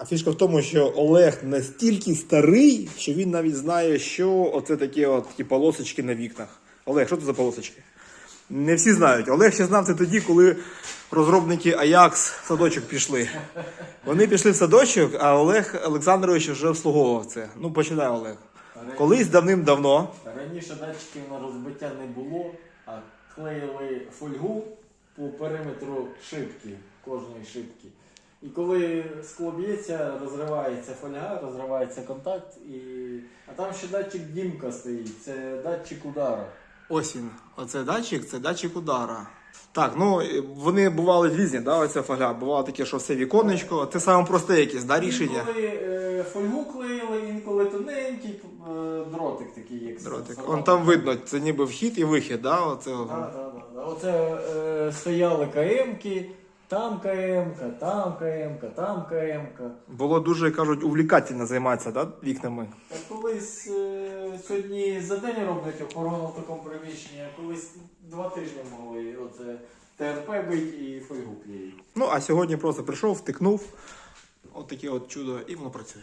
А фішка в тому, що Олег настільки старий, що він навіть знає, що оце такі от такі полосочки на вікнах. Олег, що це за полосочки? Не всі знають. Олег ще знав це тоді, коли розробники Ajax в садочок пішли. Вони пішли в садочок, а Олег Олександрович вже обслуговував це. Ну, починай, Олег. Колись давним-давно. Раніше датчиків на розбиття не було, а клеїли фольгу по периметру шибки, кожної шибки. І коли скло б'ється, розривається фольга, розривається контакт, і... а там ще датчик дімка стоїть, це датчик удара. Ось він. Оце датчик, це датчик удара. Так, ну вони бували різні, да, оця фоля. Бувало таке, що все віконечко. Це саме просте якесь, да, рішення. Інколи е, фольгу клеїли, інколи тоненький е, дротик такий, як Дротик. Он там видно, це ніби вхід і вихід, да? Оце. Да, да, да, да. Оце е, стояли КМки, там КМК, там КМК, там КМК. Було дуже, кажуть, увлікательно займатися да, вікнами. Так колись е, сьогодні за день роблять охорону в такому приміщенні, а колись два тижні могли оце ТРП бить і фейгу клеїть. Ну, а сьогодні просто прийшов, втикнув. От таке от чудо, і воно працює.